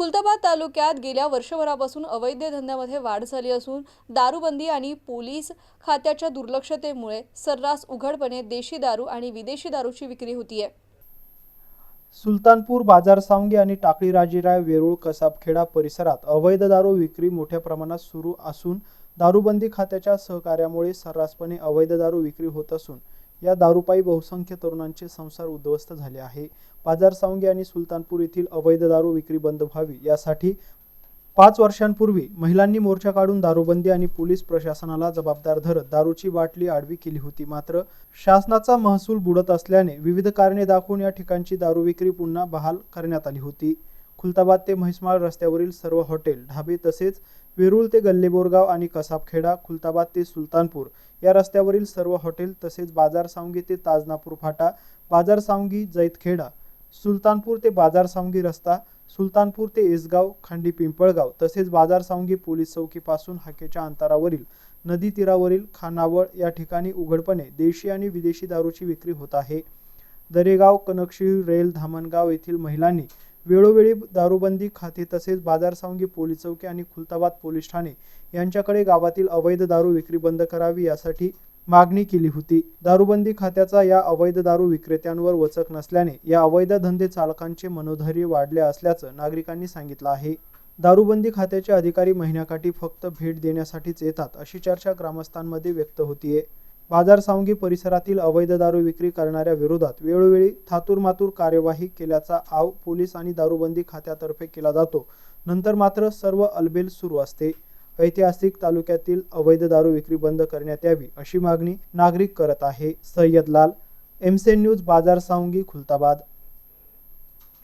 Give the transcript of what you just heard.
खुलताबाद तालुक्यात गेल्या वर्षभरापासून अवैध धंद्यामध्ये वाढ झाली असून दारूबंदी आणि पोलीस खात्याच्या दुर्लक्षतेमुळे सर्रास उघडपणे देशी दारू आणि विदेशी दारूची विक्री होतीये. सुलतानपूर बाजार सावंगी आणि टाकळी राजीराय वेरूळ कसाबखेडा परिसरात अवैध दारू विक्री मोठ्या प्रमाणात सुरू असून दारूबंदी खात्याच्या सहकार्यामुळे सर्रासपणे अवैध दारू विक्री होत असून या दारूपायी बहुसंख्य तरुणांचे संसार उद्ध्वस्त झाले आहे. बाजार सांगी आणि सुलतानपूर येथील अवैध दारू विक्री बंद व्हावी यासाठी पाच वर्षांपूर्वी महिलांनी मोर्चा काढून दारूबंदी आणि पोलीस प्रशासनाला जबाबदार धरत दारूची बाटली आडवी केली होती. मात्र शासनाचा महसूल बुडत असल्याने विविध कारणे दाखवून या ठिकाणची दारू विक्री पुन्हा बहाल करण्यात आली होती. खुलताबाद ते म्हैसमाळ रस्त्यावरील सर्व हॉटेल ढाबे तसेच वेरूळ ते गल्लेबोरगाव आणि कसाबखेडा खुलताबाद ते सुलतानपूर या रस्त्यावरील सर्व हॉटेल तसेच बाजार सावंगी ते ताजनापूर फाटा बाजार सावंगी जैतखेडा सुलतानपूर ते बाजार सावंगी रस्ता सुलतानपूर ते इसगाव खांडी पिंपळगाव तसेच बाजार सावंगी पोलीस चौकीपासून हाकेच्या अंतरावरील नदी तीरावरील खानावळ या ठिकाणी उघडपणे देशी आणि विदेशी दारूची विक्री होत आहे. दरेगाव कनकशील रेल धामणगाव येथील महिलांनी वेळोवेळी दारूबंदी खाते तसेच बाजार सांगी पोलीस चौकी आणि खुलताबाद पोलीस ठाणे यांच्याकडे गावातील अवैध दारू विक्री बंद करावी यासाठी मागणी केली होती. दारूबंदी खात्याचा या अवैध दारू विक्रेत्यांवर वचक नसल्याने या अवैध धंदे चालकांचे मनोधैर्य वाढले असल्याचं नागरिकांनी सांगितलं आहे. दारूबंदी खात्याचे अधिकारी महिन्याकाठी फक्त भेट देण्यासाठीच येतात अशी चर्चा ग्रामस्थांमध्ये व्यक्त होतीये. बाजार सावंगी परिसरातील अवैध दारू विक्री करणाऱ्या विरोधात वेळोवेळी थातूरमातूर कार्यवाही केल्याचा आव पोलीस आणि दारूबंदी खात्यातर्फे केला जातो. नंतर मात्र सर्व अलबेल सुरू असते. ऐतिहासिक तालुक्यातील अवैध दारू विक्री बंद करण्यात यावी अशी मागणी नागरिक करत आहे. सय्यद लाल एमसेन न्यूज बाजार सावंगी खुलताबाद.